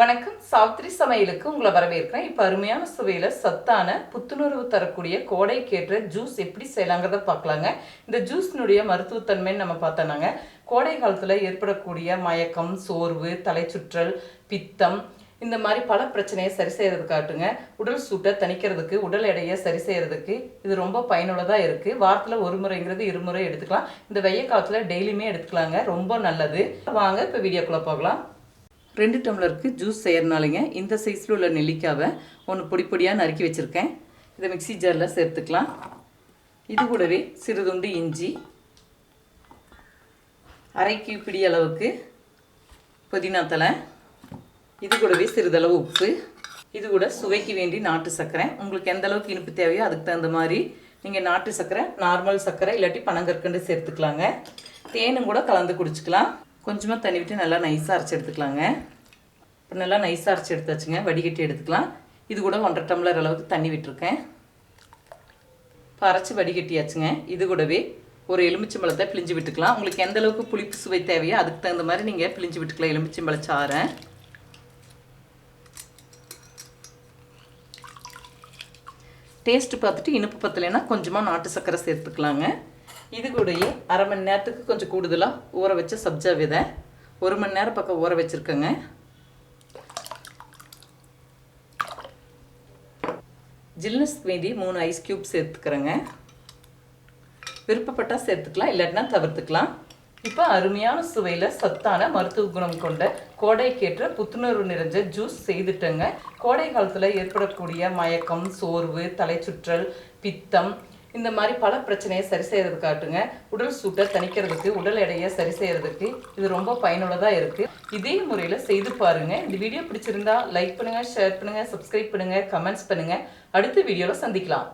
வணக்கம். சாவித்திரி சமையலுக்கு உங்களை வரவேற்கிறேன். இப்போ அருமையான சுவையில் சத்தான புத்துணர்வு தரக்கூடிய கோடைக்கேற்ற ஜூஸ் எப்படி செய்யலாங்கிறத பார்க்கலாங்க. இந்த ஜூஸ்னுடைய மருத்துவத்தன்மைன்னு நம்ம பார்த்தோன்னாங்க கோடை காலத்தில் ஏற்படக்கூடிய மயக்கம் சோர்வு தலைச்சுற்றல் பித்தம் இந்த மாதிரி பல பிரச்சனையை சரி செய்யறதுக்காட்டுங்க உடல் சூட்டை தணிக்கிறதுக்கு உடல் எடையை சரி செய்யறதுக்கு இது ரொம்ப பயனுள்ளதாக இருக்குது வாரத்தில் ஒரு முறைங்கிறது இருமுறை எடுத்துக்கலாம். இந்த வெய்ய காலத்தில் டெய்லியுமே எடுத்துக்கலாங்க. ரொம்ப நல்லது. வாங்க இப்போ வீடியோக்குள்ளே போகலாம். ரெண்டு டம்ளருக்கு ஜூஸ் செய்யறனாலங்க இந்த சைஸில் உள்ள நெல்லிக்காவை ஒன்று பொடி பொடியாக நறுக்கி வச்சுருக்கேன். இதை மிக்ஸி ஜாரில் சேர்த்துக்கலாம். இது கூடவே சிறுதுண்டு இஞ்சி அரை பிடி அளவுக்கு புதினா தலை இது கூடவே சிறிதளவு உப்பு இது கூட சுவைக்கு வேண்டி நாட்டு சர்க்கரை. உங்களுக்கு எந்த அளவுக்கு இனிப்பு தேவையோ அதுக்கு தகுந்த மாதிரி நீங்கள் நாட்டு சர்க்கரை நார்மல் சர்க்கரை இல்லாட்டி பனங்கற்கண்டு சேர்த்துக்கலாங்க. தேனும் கூட கலந்து குடிச்சுக்கலாம். கொஞ்சமாக தண்ணி விட்டு நல்லா நைஸாக அரைச்சி எடுத்துக்கலாங்க. இப்போ நல்லா நைஸாக அரைச்சி எடுத்தாச்சுங்க. வடிகட்டி எடுத்துக்கலாம். இது கூட ஒன்றரை டம்ளர் அளவுக்கு தண்ணி விட்டுருக்கேன். இப்போ அரைச்சி வடிகட்டியாச்சுங்க. இது கூடவே ஒரு எலுமிச்சம்பழத்தை பிழிஞ்சு விட்டுக்கலாம். உங்களுக்கு எந்த அளவுக்கு புளிப்பு சுவை தேவையோ அதுக்கு தகுந்த மாதிரி நீங்கள் பிழிஞ்சு விட்டுக்கலாம். எலுமிச்சம்பழச்சாரை டேஸ்ட்டு பார்த்துட்டு இனிப்பு பத்தலைன்னா கொஞ்சமாக நாட்டு சர்க்கரை சேர்த்துக்கலாங்க. இது கூடயே அரை மணி நேரத்துக்கு கொஞ்சம் கூடுதலாக ஊற வச்ச சப்ஜா விதை. ஒரு மணி நேரம் பக்கம் ஊற வச்சுருக்கேங்க. ஜில்னஸ் வேண்டி மூணு ஐஸ் க்யூப் சேர்த்துக்கிறேங்க. விருப்பப்பட்டால் சேர்த்துக்கலாம் இல்லாட்டினா தவிர்த்துக்கலாம். இப்போ அருமையான சுவையில் சத்தான மருத்துவ குணம் கொண்ட கோடைக்கேற்ற புத்துணர்வு நிறைஞ்ச ஜூஸ் செய்துட்டேங்க. கோடை காலத்தில் ஏற்படக்கூடிய மயக்கம் சோர்வு தலைச்சுற்றல் பித்தம் இந்த மாதிரி பல பிரச்சனையை சரி செய்யறதுக்காட்டுங்க உடல் சூட்டை தணிக்கிறதுக்கு உடல் எடையை சரி செய்யறதுக்கு இது ரொம்ப பயனுள்ளதாக இருக்குது இதே முறையில் செய்து பாருங்க. இந்த வீடியோ பிடிச்சிருந்தா லைக் பண்ணுங்கள் ஷேர் பண்ணுங்கள் சப்ஸ்கிரைப் பண்ணுங்கள் கமெண்ட்ஸ் பண்ணுங்கள் அடுத்த வீடியோவில் சந்திக்கலாம்.